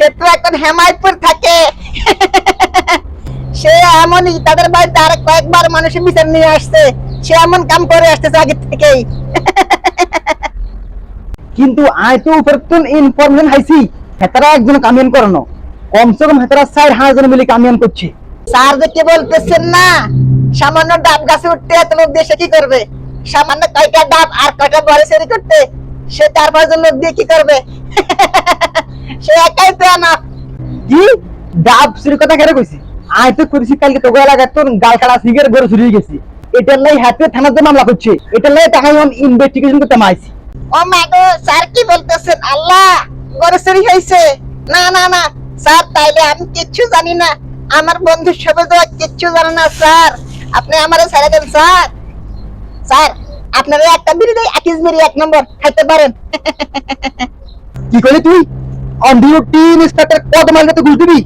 সে তো এখন হেমায়তপুর থাকে। সে এমনই তাদের বাড়িতে আর কয়েকবার মানুষের বিচার নিয়ে আসছে। সে এমন কাম করে আসতেছে আগে থেকেই। কিন্তু আয় তো উপর তো ইনফরমেশন হাইছি? হেতারা একজন কামিয়ান করানো। কমসে কম হেতারা চার হাজার মিলে কামিয়ান করছে। স্যার যে কি বলতেছেন না? সামান্য ডাব গাছে উঠতে এত লোক সে কি করবে? সামান্য কয়টা ডাব আর কয়টা বড় সেরি করতে সে চার পাঁচজন লোক দিয়ে কি করবে? সে একাই তো না কি? ডাব চুরি কথা কেন কইছি? আয় তো করেছি কালকে তোকে এলাকায় তোর গাল কাটা সিগারেট গরু চুরি গেছি। এটার লাই হাতে থানাতে মামলা করছে। এটার লাই টাকা আমি ইনভেস্টিগেশন করতে মাইছি ও মা গো স্যার কি বলতেছেন? আল্লাহ গরু চুরি হয়েছে। না না না স্যার তাইলে আমি কিচ্ছু জানি না। আমার বন্ধু সবে তো কিচ্ছু জানে না স্যার। আপনি আমারে ছেড়ে দেন স্যার। স্যার আপনারা একটা বিড়ি দেয় এক নম্বর খাইতে পারেন। কি করলি তুই? अंधी तीन स्टार्टर कत मारे घुस दी